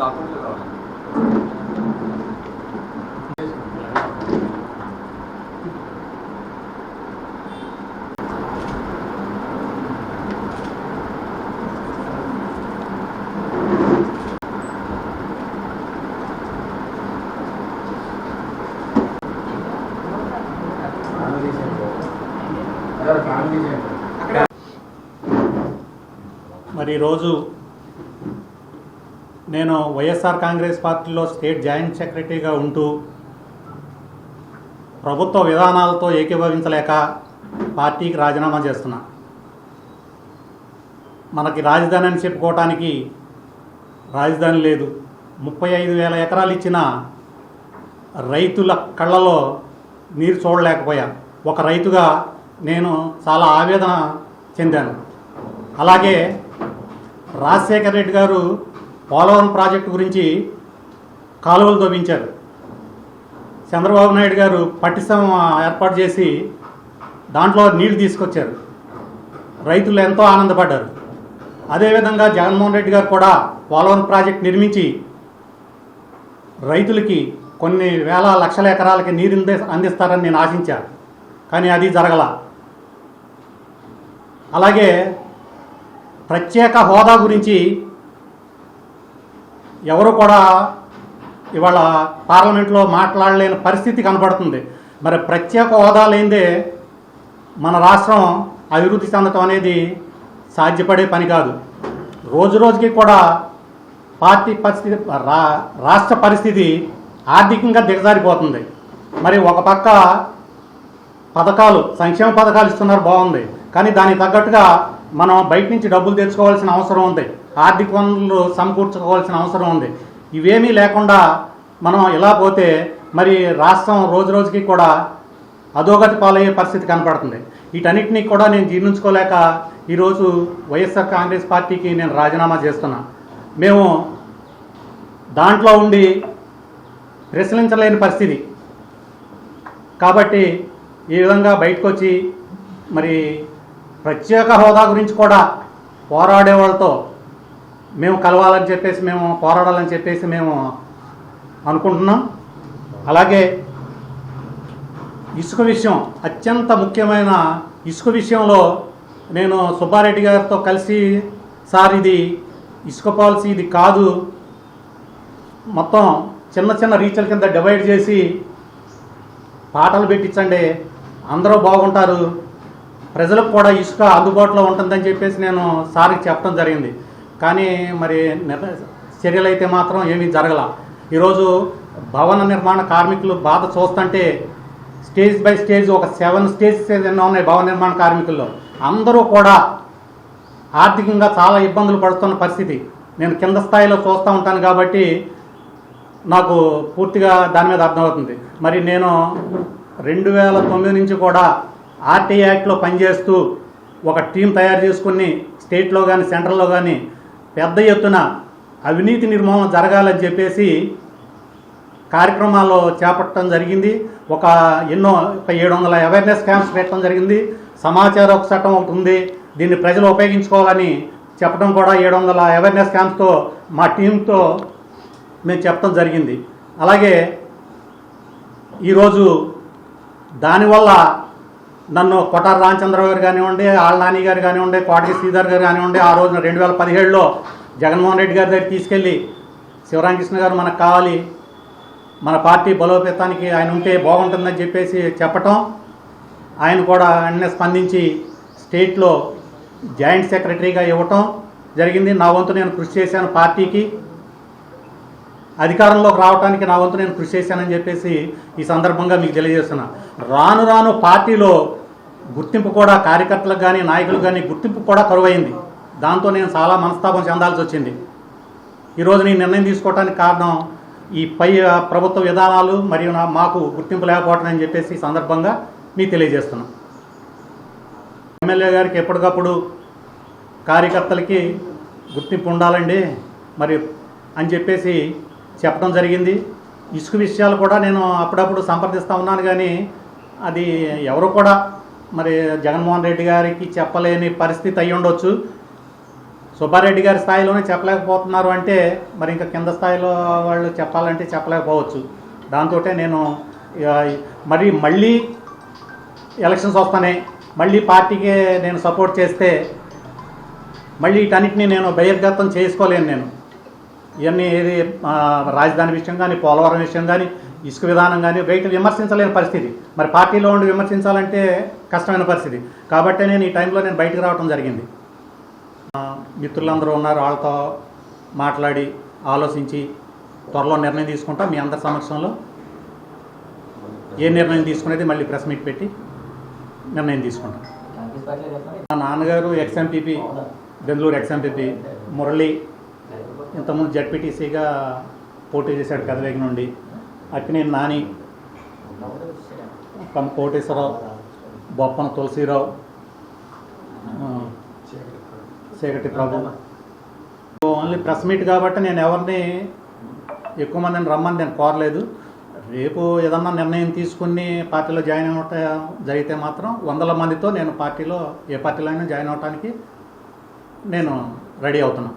డాక్యుమెంట్లు కావాలి. మరి ఈరోజు నేను వైఎస్ఆర్ కాంగ్రెస్ పార్టీలో స్టేట్ జాయింట్ సెక్రటరీగా ఉంటూ ప్రభుత్వ విధానాలతో ఏకీభవించలేక పార్టీకి రాజీనామా చేస్తున్నా. మనకి రాజధాని అని చెప్పుకోవటానికి రాజధాని లేదు. ముప్పై ఐదు వేల ఎకరాలు ఇచ్చిన రైతుల కళ్ళలో నీరు చూడలేకపోయా. ఒక రైతుగా నేను చాలా ఆవేదన చెందాను. అలాగే రాజశేఖర రెడ్డి గారు పోలవరం ప్రాజెక్టు గురించి కాలువలు తవ్వించారు. చంద్రబాబు నాయుడు గారు పట్టిసం ఏర్పాటు చేసి దాంట్లో నీళ్ళు తీసుకొచ్చారు. రైతులు ఎంతో ఆనందపడ్డారు. అదేవిధంగా జగన్మోహన్ రెడ్డి గారు కూడా పోలవరం ప్రాజెక్ట్ నిర్మించి రైతులకి కొన్ని వేల లక్షల ఎకరాలకి నీరు అందిస్తారని నేను ఆశించాను. కానీ అది జరగల. అలాగే ప్రత్యేక హోదా గురించి ఎవరు కూడా ఇవాళ పార్లమెంట్లో మాట్లాడలేని పరిస్థితి కనబడుతుంది. మరి ప్రత్యేక హోదా లేనిదే మన రాష్ట్రం అభివృద్ధి చెందటం అనేది సాధ్యపడే పని కాదు. రోజు రోజుకి కూడా పార్టీ పరిస్థితి రా రాష్ట్ర పరిస్థితి ఆర్థికంగా దిగజారిపోతుంది. మరి ఒక పక్క పథకాలు సంక్షేమ పథకాలు ఇస్తున్నారు బాగుంది. కానీ దానికి తగ్గట్టుగా మనం బయట నుంచి డబ్బులు తెచ్చుకోవాల్సిన అవసరం ఉంది. ఆర్థిక వనరులు సమకూర్చుకోవాల్సిన అవసరం ఉంది. ఇవేమీ లేకుండా మనం ఇలా పోతే మరి రాష్ట్రం రోజు రోజుకి కూడా అధోగతి పాలయ్యే పరిస్థితి కనపడుతుంది. వీటన్నిటినీ కూడా నేను జీర్ణించుకోలేక ఈరోజు వైఎస్ఆర్ కాంగ్రెస్ పార్టీకి నేను రాజీనామా చేస్తున్నా. మేము దాంట్లో ఉండి ప్రశ్నించలేని పరిస్థితి. కాబట్టి ఈ విధంగా బయటకు వచ్చి మరి ప్రత్యేక హోదా గురించి కూడా పోరాడే వాళ్ళతో మేము కలవాలని చెప్పేసి మేము పోరాడాలని చెప్పేసి మేము అనుకుంటున్నాం. అలాగే ఇసుక విషయం అత్యంత ముఖ్యమైన ఇసుక విషయంలో నేను సుబ్బారెడ్డి గారితో కలిసి సార్ ఇది ఇసుక పాలసీ ఇది కాదు. మొత్తం చిన్న చిన్న రీచల కింద డివైడ్ చేసి పాటలు పెట్టించండి. అందరూ బాగుంటారు. ప్రజలకు కూడా ఇసుక అందుబాటులో ఉంటుందని చెప్పేసి నేను సార్కి చెప్పడం జరిగింది. కానీ మరి చర్యలు అయితే మాత్రం ఏమీ జరగల. ఈరోజు భవన నిర్మాణ కార్మికులు బాధ చూస్తుంటే స్టేజ్ బై స్టేజ్ ఒక సెవెన్ స్టేజెస్ ఎన్నో ఉన్నాయి భవన నిర్మాణ కార్మికుల్లో. అందరూ కూడా ఆర్థికంగా చాలా ఇబ్బందులు పడుతున్న పరిస్థితి. నేను కింద స్థాయిలో చూస్తూ ఉంటాను కాబట్టి నాకు పూర్తిగా దాని మీద అర్థమవుతుంది. మరి నేను రెండు వేల తొమ్మిది నుంచి కూడా ఆర్టీ యాక్ట్లో పనిచేస్తూ ఒక టీం తయారు చేసుకుని స్టేట్లో కానీ సెంట్రల్లో కానీ పెద్ద ఎత్తున అవినీతి నిర్మూలన జరగాలని చెప్పేసి కార్యక్రమాలు చేపట్టడం జరిగింది. ఒక ఎన్నో ఒక ఏడు వందల అవేర్నెస్ క్యాంప్స్ పెట్టడం జరిగింది. సమాచార ఒక చట్టం ఒకటి ఉంది. దీన్ని ప్రజలు ఉపయోగించుకోవాలని చెప్పడం కూడా ఏడు వందల అవేర్నెస్ క్యాంప్స్తో మా టీంతో మేము చెప్పడం జరిగింది. అలాగే ఈరోజు దానివల్ల నన్ను కొటార రామచంద్రరావు గారు కానివ్వండి ఆళ్ళ నాని గారు కానివ్వండి కోటకి శ్రీధర్ గారు కానివ్వండి ఆ రోజున రెండు వేల పదిహేడులో జగన్మోహన్ రెడ్డి గారి దగ్గర తీసుకెళ్ళి శివరామకృష్ణ గారు మనకు కావాలి మన పార్టీ బలోపేతానికి ఆయన ఉంటే బాగుంటుందని చెప్పేసి చెప్పటం ఆయన కూడా వెంటనే స్పందించి స్టేట్లో జాయింట్ సెక్రటరీగా ఇవ్వటం జరిగింది. నా వంతు నేను కృషి చేశాను పార్టీకి. అధికారంలోకి రావడానికి నా వంతు నేను కృషి చేశానని చెప్పేసి ఈ సందర్భంగా మీకు తెలియజేస్తున్నా. రాను రాను పార్టీలో గుర్తింపు కూడా కార్యకర్తలకు కానీ నాయకులకు కానీ గుర్తింపు కూడా కరువైంది. దాంతో నేను చాలా మనస్తాపం చెందాల్సి వచ్చింది. ఈరోజు నేను నిర్ణయం తీసుకోవడానికి కారణం ఈ పై ప్రభుత్వ విధానాలు మరియు నా మాకు గుర్తింపు లేకపోవటం అని చెప్పేసి ఈ సందర్భంగా మీకు తెలియజేస్తున్నా. ఎమ్మెల్యే గారికి ఎప్పటికప్పుడు కార్యకర్తలకి గుర్తింపు ఉండాలండి. మరి అని చెప్పేసి చెప్పడం జరిగింది. ఇసుక విషయాలు కూడా నేను అప్పుడప్పుడు సంప్రదిస్తూ ఉన్నాను కానీ అది ఎవరు కూడా మరి జగన్మోహన్ రెడ్డి గారికి చెప్పలేని పరిస్థితి అయి ఉండొచ్చు. సుబ్బారెడ్డి గారి స్థాయిలోనే చెప్పలేకపోతున్నారు అంటే మరి ఇంకా కింద స్థాయిలో వాళ్ళు చెప్పాలంటే చెప్పలేకపోవచ్చు. దాంతో నేను మరి మళ్ళీ ఎలక్షన్స్ వస్తానే మళ్ళీ పార్టీకే నేను సపోర్ట్ చేస్తే మళ్ళీ వీటన్నిటిని నేను బహిర్గతం చేసుకోలేను నేను. ఇవన్నీ ఏది రాజధాని విషయం కానీ పోలవరం విషయం కానీ ఇసుక విధానం కానీ బయట విమర్శించలేని పరిస్థితి. మరి పార్టీలో ఉండి విమర్శించాలంటే కష్టమైన పరిస్థితి. కాబట్టి నేను ఈ టైంలో నేను బయటకు రావడం జరిగింది. మిత్రులందరూ ఉన్నారు వాళ్ళతో మాట్లాడి ఆలోచించి త్వరలో నిర్ణయం తీసుకుంటా మీ అందరి సమక్షంలో ఏ నిర్ణయం తీసుకునేది మళ్ళీ ప్రెస్ మీట్ పెట్టి నిర్ణయం తీసుకుంటాం. మా నాన్నగారు ఎక్స్ఎంపీపీ బెంగళూరు ఎక్స్ఎంపీపీ మురళి ఇంతకుముందు జడ్పీటీసీగా పోటీ చేశాడు కదవేగి నుండి. అక్కినేని నాని కం కోటేశ్వరరావు బొప్పన తులసీరావు చీకటి ప్రభు. ఓన్లీ ప్రెస్ మీట్ కాబట్టి నేను ఎవరిని ఎక్కువ మందిని రమ్మని నేను కోరలేదు. రేపు ఏదన్నా నిర్ణయం తీసుకుని పార్టీలో జాయిన్ అవట జరిగితే మాత్రం వందల మందితో నేను పార్టీలో ఏ పార్టీలో అయినా జాయిన్ అవడానికి నేను రెడీ అవుతున్నాను.